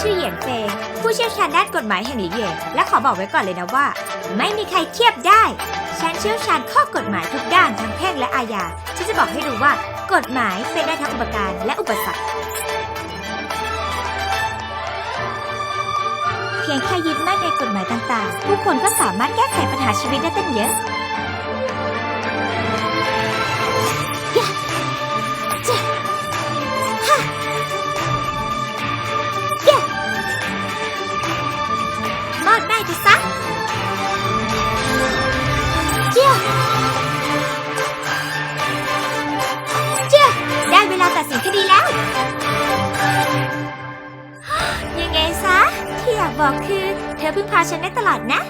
ชื่อเหยียนเฟยผู้เชี่ยวชาญด้านกฎหมายแห่งหลีเย่และขอบอกไว้ก่อนเลยนะว่า ไม่มีใครเทียบได้ ฉันเชี่ยวชาญข้อกฎหมายทุกด้านทั้งแพ่งและอาญาฉันจะบอกให้ดูว่ากฎหมายเป็นได้ทั้งอุปการและอุปสรรค เพียงแค่ยึดมั่นในกฎหมายต่างๆ ผู้คนก็สามารถแก้ไขปัญหาชีวิตได้ตั้งเยอะ ได้ไปซะเจ้าเจ้าได้เวลาตัดสินคดีแล้ว ยังไงซะ ที่อยากบอกคือ เธอพึ่งพาฉันได้ตลอดนะ